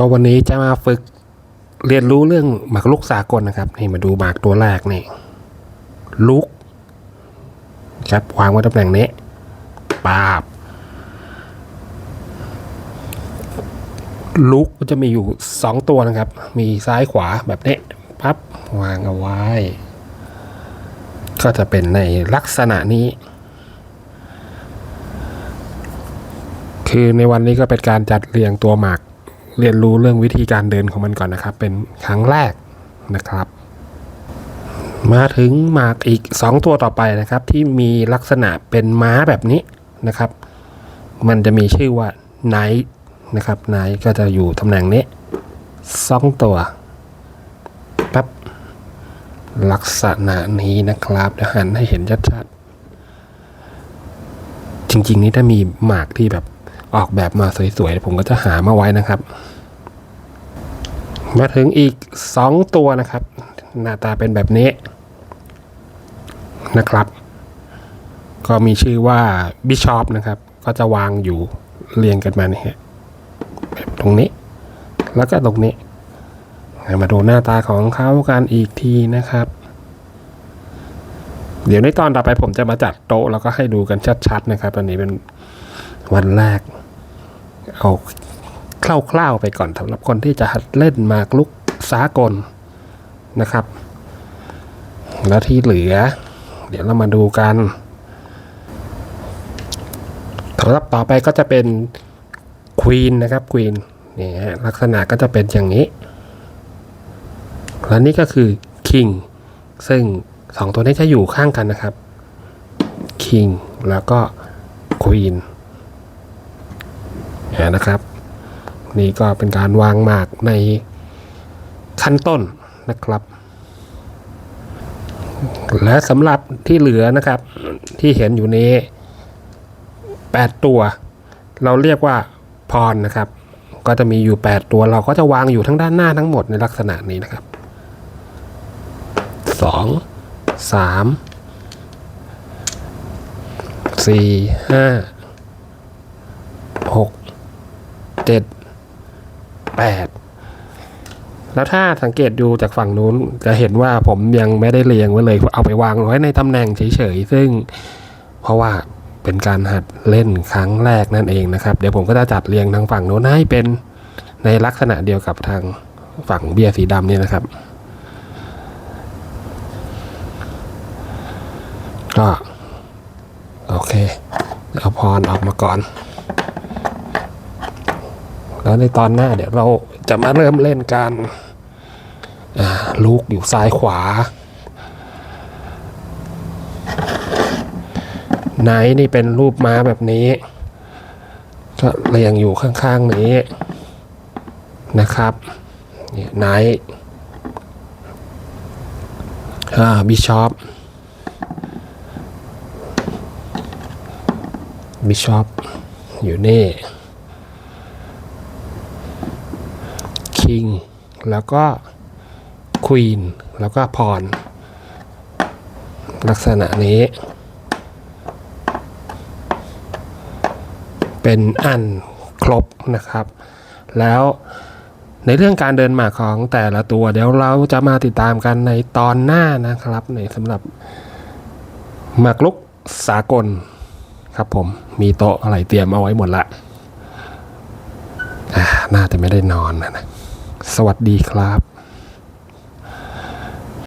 ก็วันนี้จะมาฝึกเรียนรู้เรื่องหมากรุกสากลนะครับ นี่มาดูหมากตัวแรกนี่ลุก ครับวางไว้ตำแหน่งนี้ปาบ ลุกก็จะมีอยู่สองตัวนะครับ มีซ้ายขวาแบบนี้พับวางเอาไว้ ก็จะเป็นในลักษณะนี้ คือในวันนี้ก็เป็นการจัดเรียงตัวหมาก เรียนรู้เรื่องวิธีการเดินของมันก่อนนะครับ เป็นครั้งแรกนะครับ มาถึงหมากอีก 2 ตัวต่อไปนะครับ ที่มีลักษณะเป็นม้าแบบนี้นะครับ มันจะมีชื่อว่าไนท์นะครับไนท์ก็จะอยู่ตำแหน่งนี้สองตัวปั๊บลักษณะนี้นะครับเดี๋ยวหันให้เห็นชัดๆจริงๆนี่ถ้ามีหมากที่แบบออกแบบมาสวยๆผมก็จะหามาไว้นะครับ มาถึงอีก 2 ตัวนะครับ หน้าตาเป็นแบบนี้นะครับ ก็มีชื่อว่าบิชอปนะครับ ก็จะวางอยู่เรียงกันมาเนี่ยแบบตรงนี้ แล้วก็ตรงนี้ มาดูหน้าตาของเขากันอีกทีนะครับ เดี๋ยวในตอนต่อไปผมจะมาจัดโต๊ะแล้วก็ให้ดูกันชัดๆนะครับอันนี้เป็นวันแรกเอาค คร่าวๆไปก่อนสำหรับคนที่จะหัดเล่นมากลุกสากลนะครับ แล้วที่เหลือ เดี๋ยวเรามาดูกันสำหรับต่อไปก็จะเป็นควีนนะครับควีนนี่ฮะลักษณะก็จะเป็นอย่างนี้ และนี่ก็คือคิงซึ่งสองตัวนี้จะอยู่ข้างกันนะครับคิงแล้วก็ควีนนะครับ นี่ก็เป็นการวางหมากในขั้นต้นนะครับ และสำหรับที่เหลือนะครับที่เห็นอยู่นี้ 8 ตัว เราเรียกว่าพรนะครับ ก็จะมีอยู่ 8 ตัวเราก็จะวางอยู่ทั้งด้านหน้าทั้งหมดในลักษณะนี้นะครับสองสาม สี่ห้าหกเจ็ดแปดแล้วถ้าสังเกตดูจากฝั่งนู้นจะเห็นว่าผมยังไม่ได้เรียงไว้เลย เอาไปวางไว้ในตำแหน่งเฉยๆ ซึ่ง เพราะว่าเป็นการหัดเล่นครั้งแรกนั่นเองนะครับ เดี๋ยวผมก็จะจัดเรียงทางฝั่งโน้นให้เป็นในลักษณะเดียวกับทางฝั่งเบียร์สีดำนี่นะครับ ก็ โอเค เอาพรออกมาก่อน แล้วในตอนหน้าเดี๋ยวเราจะมาเริ่มเล่นกันลูกอยู่ซ้ายขวาไนท์นี่เป็นรูปม้าแบบนี้ ก็เรียงอยู่ข้างๆนี้นะครับเนี่ยไนท์บิชอปบิชอปอยู่นี่ คิงแล้วก็ควีนแล้วก็พร ลักษณะนี้ เป็นอันครบนะครับ แล้วในเรื่องการเดินหมากของแต่ละตัว เดี๋ยวเราจะมาติดตามกันในตอนหน้านะครับ ในสำหรับหมากลุกสากลครับผมมีโต๊ะอะไรเตรียมเอาไว้หมดละอ่าน่าจะไม่ได้นอนนะนะ สวัสดีครับ